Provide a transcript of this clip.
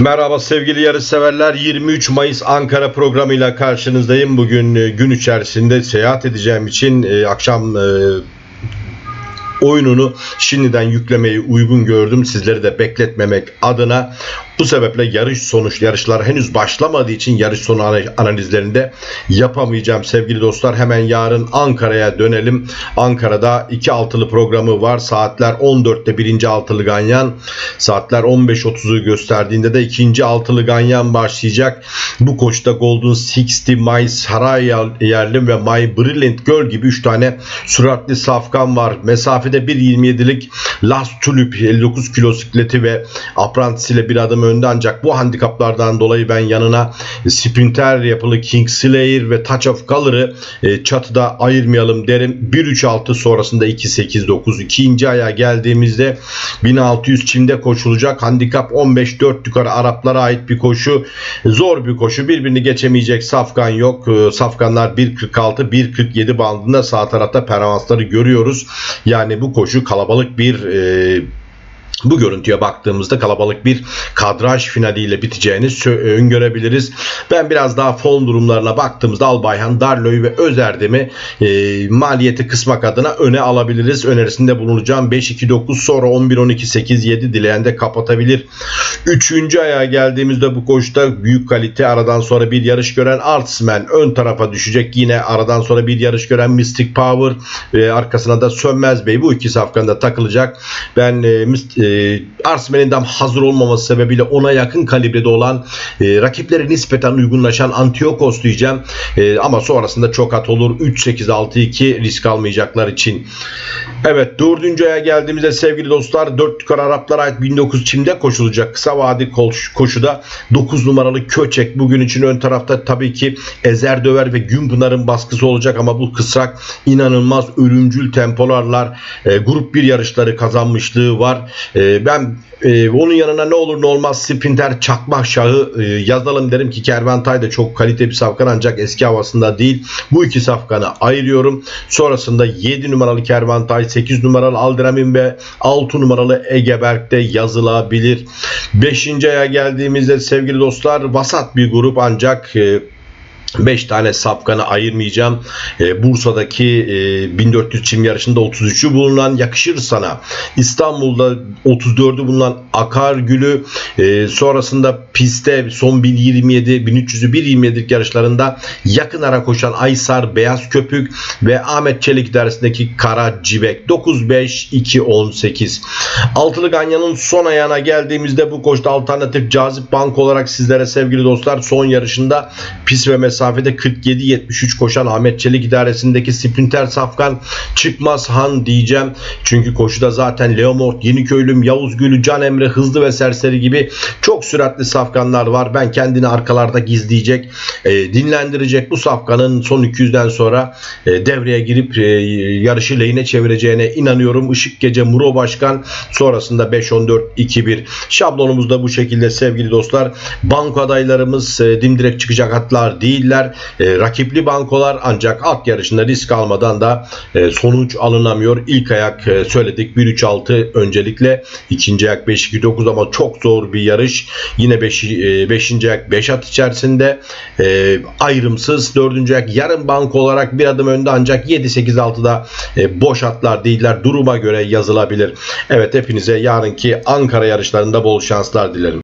Merhaba sevgili yarışseverler. 23 Mayıs Ankara programıyla karşınızdayım. Bugün e, gün içerisinde seyahat edeceğim için e, akşam e, oyununu şimdiden yüklemeyi uygun gördüm. Sizleri de bekletmemek adına bu sebeple yarış sonuç yarışlar henüz başlamadığı için yarış sonu ana- analizlerinde yapamayacağım sevgili dostlar. Hemen yarın Ankara'ya dönelim. Ankara'da iki altılı programı var. Saatler 14'te birinci altılı ganyan. Saatler 15.30'u gösterdiğinde de ikinci altılı ganyan başlayacak. Bu koşta Golden 60, My Saray Yerlim ve My Brilliant Girl gibi 3 tane süratli safkan var. Mesafede 1.27'lik Last Tulip 59 kilo sikleti ve Apprentice ile bir adım önde ancak bu handikaplardan dolayı ben yanına sprinter yapılı King Slayer ve Touch of Color'ı e, çatıda ayırmayalım derim. 1.3.6 sonrasında 2.8.9 ikinci aya geldiğimizde 1600 çimde koşulacak. Handikap 15-4 yukarı Araplara ait bir koşu. Zor bir koşu. Birbirini geçemeyecek safkan yok. E, Safkanlar 1.46 1.47 bandında sağ tarafta peravansları görüyoruz. Yani bu koşu kalabalık bir e, bu görüntüye baktığımızda kalabalık bir kadraj finaliyle biteceğini sö- öngörebiliriz. Ben biraz daha fon durumlarına baktığımızda Albayhan, Darloy ve Özerdem'i e, maliyeti kısmak adına öne alabiliriz. Önerisinde bulunacağım. 5-2-9 sonra 11-12-8-7 dileyen de kapatabilir. Üçüncü ayağa geldiğimizde bu koşuda büyük kalite aradan sonra bir yarış gören Artsman ön tarafa düşecek. Yine aradan sonra bir yarış gören Mystic Power ve arkasına da Sönmez Bey bu iki safkanda takılacak. Ben e, Mist- e, de hazır olmaması sebebiyle ona yakın kalibrede olan e, rakiplere nispeten uygunlaşan Antiochos diyeceğim. E, ama sonrasında çok at olur. 3-8-6-2 risk almayacaklar için. Evet dördüncü aya geldiğimizde sevgili dostlar 4 yukarı Araplara ait 1900 çimde koşulacak kısa vadi koş- koşuda 9 numaralı Köçek bugün için ön tarafta tabii ki Ezer Döver ve Günpınar'ın baskısı olacak ama bu kısrak inanılmaz ölümcül tempolarlar e, grup 1 yarışları kazanmışlığı var. E, ben e, onun yanına ne olur ne olmaz Sprinter Çakmak Şahı e, yazalım derim ki Kervantay da çok kalite bir safkan ancak eski havasında değil. Bu iki safkanı ayırıyorum. Sonrasında 7 numaralı Kervantay, 8 numaralı Aldramin ve 6 numaralı Egeberk'te yazılabilir. 5. aya geldiğimizde sevgili dostlar vasat bir grup ancak e, 5 tane safkanı ayırmayacağım. Ee, Bursa'daki e, 1400 çim yarışında 33'ü bulunan yakışır sana. İstanbul'da 34'ü bulunan Akar Gülü. e, sonrasında pistte son 1027 1300'ü 1.27'lik yarışlarında yakın ara koşan Aysar Beyaz Köpük ve Ahmet Çelik dersindeki Kara Civek 9-5 2-18. Altılı Ganyan'ın son ayağına geldiğimizde bu koşta alternatif cazip bank olarak sizlere sevgili dostlar son yarışında pis ve mesafede 47-73 koşan Ahmet Çelik idaresindeki sprinter safkan çıkmaz han diyeceğim. Çünkü koşuda zaten Leomort, Yeniköylüm, Yavuz Gülü, Can Emre, Hızlı ve Serseri gibi çok süratli safkanlar var. Ben kendini arkalarda gizleyecek, e, dinlendirecek bu safkanın son 200'den sonra e, devreye girip e, yarışı lehine çevireceğine inanıyorum. Işık Gece Muro Başkan sonrasında 5-14-2-1 şablonumuz da bu şekilde sevgili dostlar. Banko adaylarımız e, dimdirek çıkacak atlar değiller. E, rakipli bankolar ancak at yarışında risk almadan da e, sonuç alınamıyor. İlk ayak e, söyledik 1-3-6 öncelikle. ikinci ayak 5-2-9 ama çok zor bir yarış. Yine 5. E, beşinci ayak 5 at içerisinde e, ayrımsız. Dördüncü ayak yarım banko olarak bir adım önde ancak 7-8-6'da e, boş atlar değiller. Duruma göre yazılabilir. Evet hepinize yarınki Ankara yarışlarında bol şanslar dilerim.